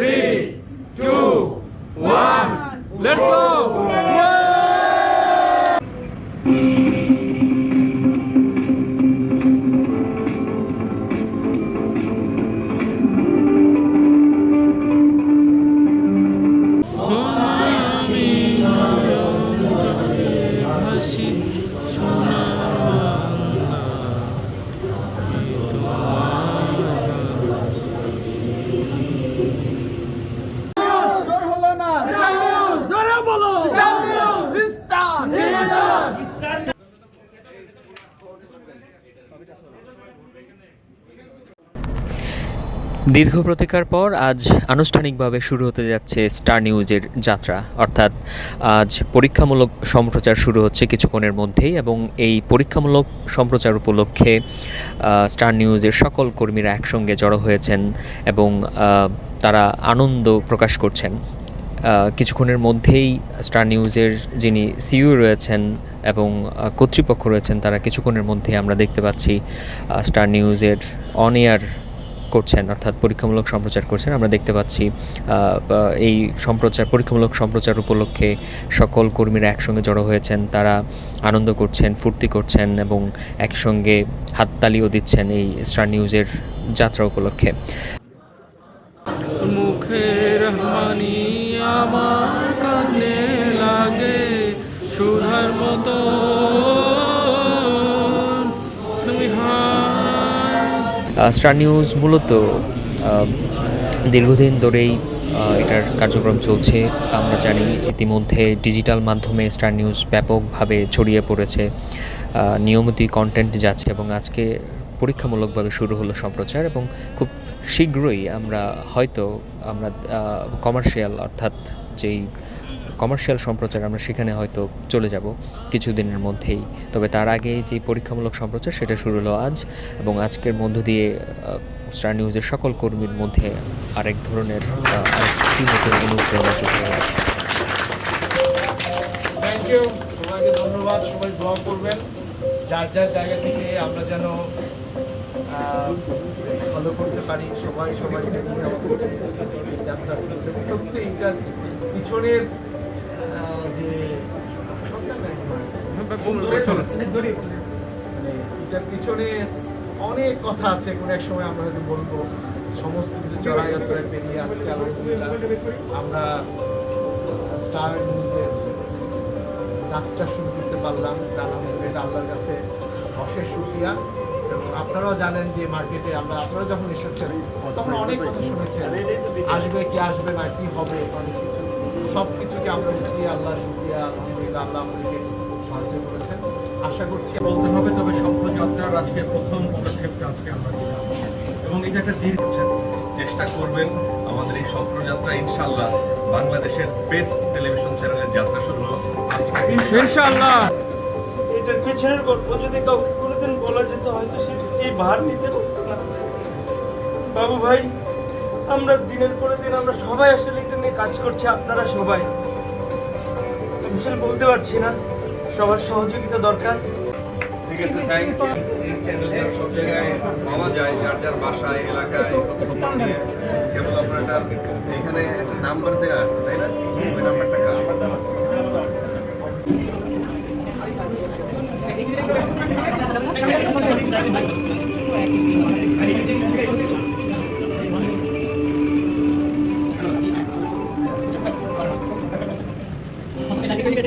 three, দীর্ঘ প্রতীক্ষার পর আজ আনুষ্ঠানিকভাবে শুরু হতে যাচ্ছে স্টার নিউজের যাত্রা। অর্থাৎ আজ পরীক্ষামূলক সম্প্রচার শুরু হচ্ছে কিছুক্ষণের মধ্যেই এবং এই পরীক্ষামূলক সম্প্রচার উপলক্ষে স্টার নিউজের সকল কর্মীরা একসঙ্গে জড়ো হয়েছেন এবং তারা আনন্দ প্রকাশ করছেন। কিছুক্ষণের মধ্যেই স্টার নিউজের যিনি সিইও রয়েছেন এবং কর্তৃপক্ষ রয়েছেন, তারা কিছুক্ষণের মধ্যে আমরা দেখতে পাচ্ছি স্টার নিউজের অন এয়ার করছেন, অর্থাৎ পরীক্ষামূলক সম্প্রচার করছেন। আমরা দেখতে পাচ্ছি এই সম্প্রচার, পরীক্ষামূলক সম্প্রচার উপলক্ষে সকল কর্মীরা একসঙ্গে জড়ো হয়েছেন। তারা আনন্দ করছেন, ফুর্তি করছেন এবং একসঙ্গে হাততালিও দিচ্ছেন এই স্টার নিউজের যাত্রা উপলক্ষে। মুখের হানি আমার স্টার নিউজ মূলত দীর্ঘদিন ধরেই এটার কার্যক্রম চলছে। আমরা জানি ইতিমধ্যে ডিজিটাল মাধ্যমে স্টার নিউজ ব্যাপকভাবে ছড়িয়ে পড়েছে। নিয়মিতই কন্টেন্ট যাচ্ছে এবং আজকে পরীক্ষামূলকভাবে শুরু হলো সম্প্রচার এবং খুব শীঘ্রই আমরা হয়তো আমরা কমার্শিয়াল অর্থাৎ যেই কমার্শিয়াল সম্প্রচার আমরা সেখানে হয়তো চলে যাব কিছুদিনের মধ্যেই। তবে তার আগে যে পরীক্ষামূলক সম্প্রচার, সেটা শুরু হলো আজ এবং আজকের মধ্য দিয়ে স্টার নিউজের সকল কর্মীর মধ্যে আরেক ধরনের ধন্যবাদ। সবাই দোয়া করবেন। যার যার জায়গা থেকে আমরা যেন ভালো করতে পারি, সবাই সবাই যাত্রা সত্যি এটার পিছনের এটার পিছনে অনেক কথা আছে। কোনো এক সময় আমরা হয়তো বলব সমস্ত কিছু চড়াইয়াত্রায় পেরিয়ে আজকে আলহামদুলিল্লাহ আমরা স্টার নিউজের যাত্রা শুরু করতে পারলাম। আলহামদুলিল্লাহ এটা আল্লাহর কাছে অশেষ সুক্রিয়া এবং আপনারাও জানেন যে মার্কেটে আমরা আপনারা যখন এসেছেন তখন অনেক কথা শুনেছেন। আসবে কি আসবে না কি হবে অনেক কিছু। সব কিছুকে আমরা বুঝি আল্লাহ শুক্রিয়া। আলহামদুলিল্লাহ আল্লাহ আমাদেরকে সাহায্য করেছেন। আশা করছি বলতে হবে তবে স্বপ্নযাত্রার আজকে প্রথম পদক্ষেপটা আজকে আমরা দিলাম এবং এটা একটা দীর্ঘ চেষ্টা করবেন। আমাদের এই স্বপ্নযাত্রা ইনশাল্লাহ বাংলাদেশের বেস্ট টেলিভিশন চ্যানেলের যাত্রা শুরু ইনশাআল্লাহ। এটার পেছনের গল্প যদি কাউকে কোনোদিন বলা যেত হয়তো সে এই ভার নিতে পারতো না। বাবু ভাই আমরা দিনের পরে দিন আমরা সবাই আসলে এটা নিয়ে কাজ করছি আপনারা সবাই। আমি বলতে পারছি না। সবার সহযোগিতা দরকার। ঠিক আছে থ্যাংক ইউ চ্যানেল যেন সব জায়গায় পাওয়া যায়, যার যার বাসায়, এলাকায় কেবল আপনার এখানে নাম্বার দেওয়া আছে, তাই না? ওই নাম্বারটা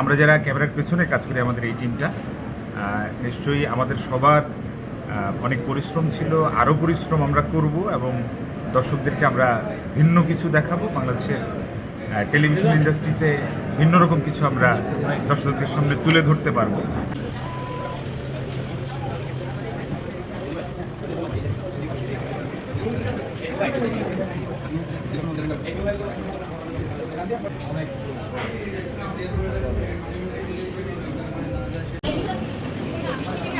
আমরা যারা ক্যামেরার পেছনে কাজ করি আমাদের এই টিমটা নিশ্চয়ই আমাদের সবার অনেক পরিশ্রম ছিল, আরও পরিশ্রম আমরা করব এবং দর্শকদেরকে আমরা ভিন্ন কিছু দেখাবো। বাংলাদেশের টেলিভিশন ইন্ডাস্ট্রিতে ভিন্ন রকম কিছু আমরা দর্শকদের সামনে তুলে ধরতে পারব।